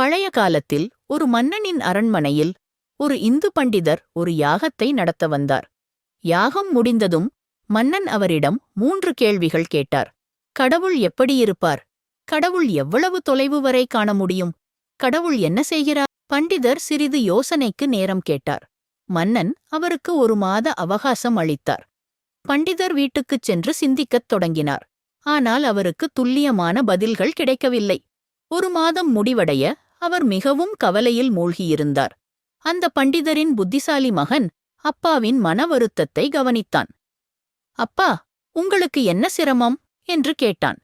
பழைய காலத்தில் ஒரு மன்னனின் அரண்மனையில் ஒரு இந்து பண்டிதர் ஒரு யாகத்தை நடத்த வந்தார். யாகம் முடிந்ததும் மன்னன் அவரிடம் மூன்று கேள்விகள் கேட்டார். கடவுள் எப்படி இருப்பார் கடவுள் எவ்வளவு தொலைவு வரை காண முடியும்? கடவுள் என்ன செய்கிறார்? பண்டிதர் சிறிது யோசனைக்கு நேரம் கேட்டார். மன்னன் அவருக்கு ஒரு மாத அவகாசம் அளித்தார். பண்டிதர் வீட்டுக்குச் சென்று சிந்திக்கத் தொடங்கினார். ஆனால் அவருக்கு துல்லியமான பதில்கள் கிடைக்கவில்லை. ஒரு மாதம் முடிவடைய அவர் மிகவும் கவலையில் மூழ்கியிருந்தார். அந்த பண்டிதரின் புத்திசாலி மகன் அப்பாவின் மன வருத்தத்தை கவனித்தான். அப்பா உங்களுக்கு என்ன சிரமம்? என்று கேட்டான்.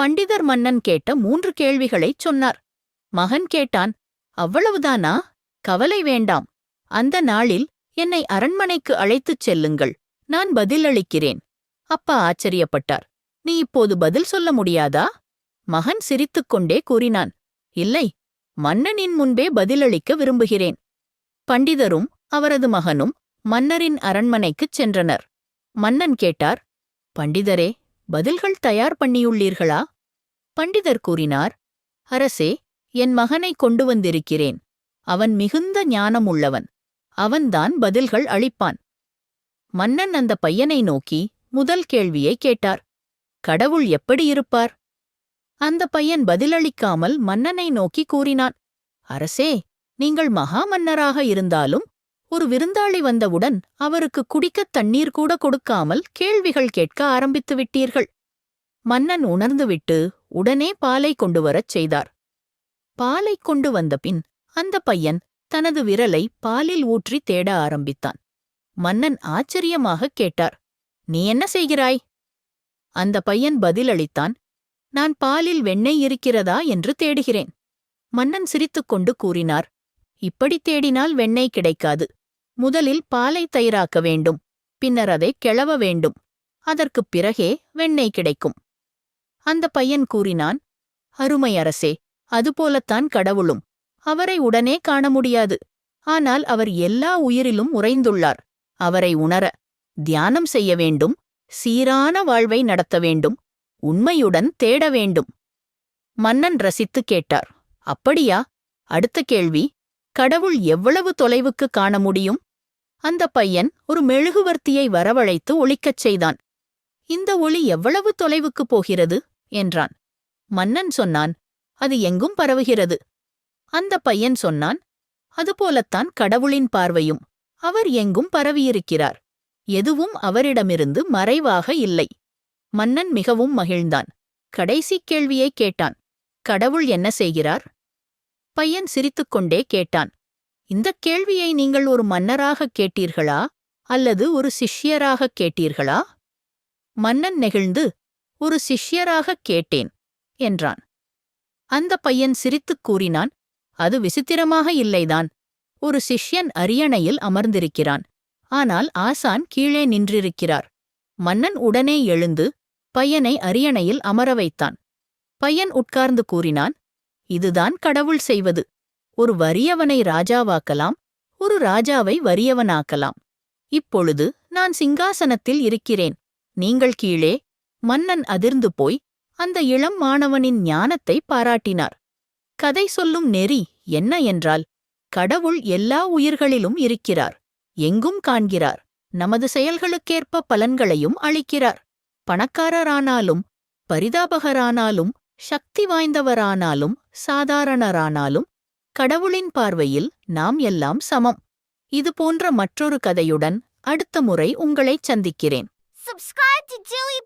பண்டிதர் மன்னன் கேட்ட மூன்று கேள்விகளைச் சொன்னார். மகன் கேட்டான் அவ்வளவுதானா? கவலை வேண்டாம். அந்த நாளில் என்னை அரண்மனைக்கு அழைத்துச் செல்லுங்கள். நான் பதிலளிக்கிறேன். அப்பா ஆச்சரியப்பட்டார். நீ இப்போது பதில் சொல்ல முடியாதா? மகன் சிரித்துக்கொண்டே கூறினான். இல்லை மன்னனின் முன்பே பதிலளிக்க விரும்புகிறேன். பண்டிதரும் அவரது மகனும் மன்னரின் அரண்மனைக்குச் சென்றனர். மன்னன் கேட்டார் பண்டிதரே பதில்கள் தயார் பண்ணியுள்ளீர்களா? பண்டிதர் கூறினார் அரசே என் மகனை கொண்டு வந்திருக்கிறேன். அவன் மிகுந்த ஞானமுள்ளவன். அவன்தான் பதில்கள் அளிப்பான். மன்னன் அந்த பையனை நோக்கி முதல் கேள்வியை கேட்டார் கடவுள் எப்படி இருப்பார்? அந்த பையன் பதிலளிக்காமல் மன்னனை நோக்கி கூறினான் அரசே நீங்கள் மகா மன்னராக இருந்தாலும் ஒரு விருந்தாளி வந்தவுடன் அவருக்கு குடிக்கத் தண்ணீர் கூட கொடுக்காமல் கேள்விகள் கேட்க ஆரம்பித்து விட்டீர்கள். மன்னன் உணர்ந்துவிட்டு உடனே பாலை கொண்டு வரச் செய்தார். பாலை கொண்டு வந்தபின் அந்த பையன் தனது விரலை பாலில் ஊற்றி தேட ஆரம்பித்தான். மன்னன் ஆச்சரியமாகக் கேட்டார் நீ என்ன செய்கிறாய்? அந்த பையன் பதிலளித்தான் நான் பாலில் வெண்ணெய் இருக்கிறதா என்று தேடுகிறேன். மன்னன் சிரித்துக்கொண்டு கூறினார் இப்படி தேடினால் வெண்ணெய் கிடைக்காது. முதலில் பாலை தயிராக்க வேண்டும். பின்னர் அதை கிளவ வேண்டும். அதற்குப் பிறகே வெண்ணெய் கிடைக்கும். அந்த பையன் கூறினான் அருமை அரசே அதுபோலத்தான் கடவுளும். அவரை உடனே காண முடியாது. ஆனால் அவர் எல்லா உயிரிலும் உறைந்துள்ளார். அவரை உணர தியானம் செய்ய வேண்டும். சீரான வாழ்வை நடத்த வேண்டும். உண்மையுடன் தேட வேண்டும். மன்னன் ரசித்து கேட்டார். அப்படியா? அடுத்த கேள்வி கடவுள் எவ்வளவு தொலைவுக்கு காண முடியும்? அந்த பையன் ஒரு மெழுகுவர்த்தியை வரவழைத்து ஒளிக்கச் செய்தான். இந்த ஒளி எவ்வளவு தொலைவுக்கு போகிறது? என்றான். மன்னன் சொன்னான் அது எங்கும் பரவுகிறது. அந்த பையன் சொன்னான் அதுபோலத்தான் கடவுளின் பார்வையும் அவர் எங்கும் பரவியிருக்கிறார். எதுவும் அவரிடமிருந்து மறைவாக இல்லை. மன்னன் மிகவும் மகிழ்ந்தான். கடைசி கேள்வியை கேட்டான். கடவுள் என்ன செய்கிறார்? பையன் சிரித்துக்கொண்டே கேட்டான். இந்தக் கேள்வியை நீங்கள் ஒரு மன்னராகக் கேட்டீர்களா? அல்லது ஒரு சிஷ்யராகக் கேட்டீர்களா? மன்னன் நெகிழ்ந்து ஒரு சிஷ்யராகக் கேட்டேன் என்றான். அந்த பையன் சிரித்துக் கூறினான் அது விசித்திரமாக இல்லைதான். ஒரு சிஷ்யன் அரியணையில் அமர்ந்திருக்கிறான். ஆனால் ஆசான் கீழே நின்றிருக்கிறார். மன்னன் உடனே எழுந்து பையனை அரியணையில் அமர வைத்தான். பையன் உட்கார்ந்து கூறினான் இதுதான் கடவுள் செய்வது. ஒரு வறியவனை ராஜாவாக்கலாம் ஒரு ராஜாவை வறியவனாக்கலாம். இப்பொழுது நான் சிங்காசனத்தில் இருக்கிறேன். நீங்கள் கீழே. மன்னன் அதிர்ந்து போய் அந்த இளம் மாணவனின் ஞானத்தை பாராட்டினார். கதை சொல்லும் நெறி என்ன என்றால் கடவுள் எல்லா உயிர்களிலும் இருக்கிறார் எங்கும் காண்கிறார் நமது செயல்களுக்கேற்ப பலன்களையும் அளிக்கிறார். பணக்காரரானாலும் பரிதாபகரானாலும் சக்தி வாய்ந்தவரானாலும் சாதாரணரானாலும் கடவுளின் பார்வையில் நாம் எல்லாம் சமம். இது போன்ற மற்றொரு கதையுடன் அடுத்த முறை உங்களைச் சந்திக்கிறேன். Subscribe to Dewey